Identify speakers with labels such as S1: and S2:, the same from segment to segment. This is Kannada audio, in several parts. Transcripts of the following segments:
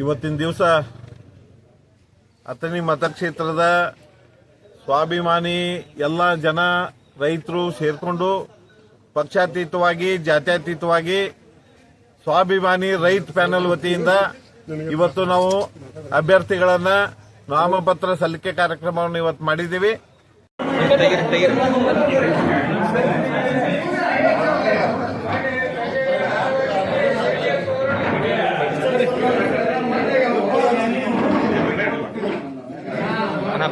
S1: ಇವತ್ತಿನ ದಿವಸ ಅಥಣಿ ಮತಕ್ಷೇತ್ರದ ಸ್ವಾಭಿಮಾನಿ ಎಲ್ಲ ಜನ ರೈತರು ಸೇರಿಕೊಂಡು ಪಕ್ಷಾತೀತವಾಗಿ, ಜಾತ್ಯತೀತವಾಗಿ ಸ್ವಾಭಿಮಾನಿ ರೈತ ಪ್ಯಾನಲ್ ವತಿಯಿಂದ ಇವತ್ತು ನಾವು ಅಭ್ಯರ್ಥಿಗಳನ್ನ ನಾಮಪತ್ರ ಸಲ್ಲಿಕೆ ಕಾರ್ಯಕ್ರಮವನ್ನು ಇವತ್ತು ಮಾಡಿದ್ದೀವಿ.
S2: ತೆಗೀರಿ ತೆಗೀರಿ ಅಣ್ಣ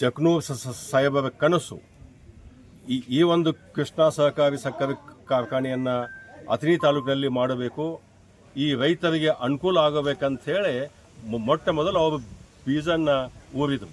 S3: ಜಕ್ನೂ ಸಾಹೇಬರ ಕನಸು. ಈ ಈ ಒಂದು ಕೃಷ್ಣ ಸಹಕಾರಿ ಸಕ್ಕರೆ ಕಾರ್ಖಾನೆಯನ್ನು ಅಥಣಿ ತಾಲೂಕಿನಲ್ಲಿ ಮಾಡಬೇಕು. ಈ ರೈತರಿಗೆ ಅನುಕೂಲ ಆಗಬೇಕಂತ ಹೇಳಿ ಮೊಟ್ಟ ಮೊದಲು ಅವರು ಬೀಜನ ಊರಿದರು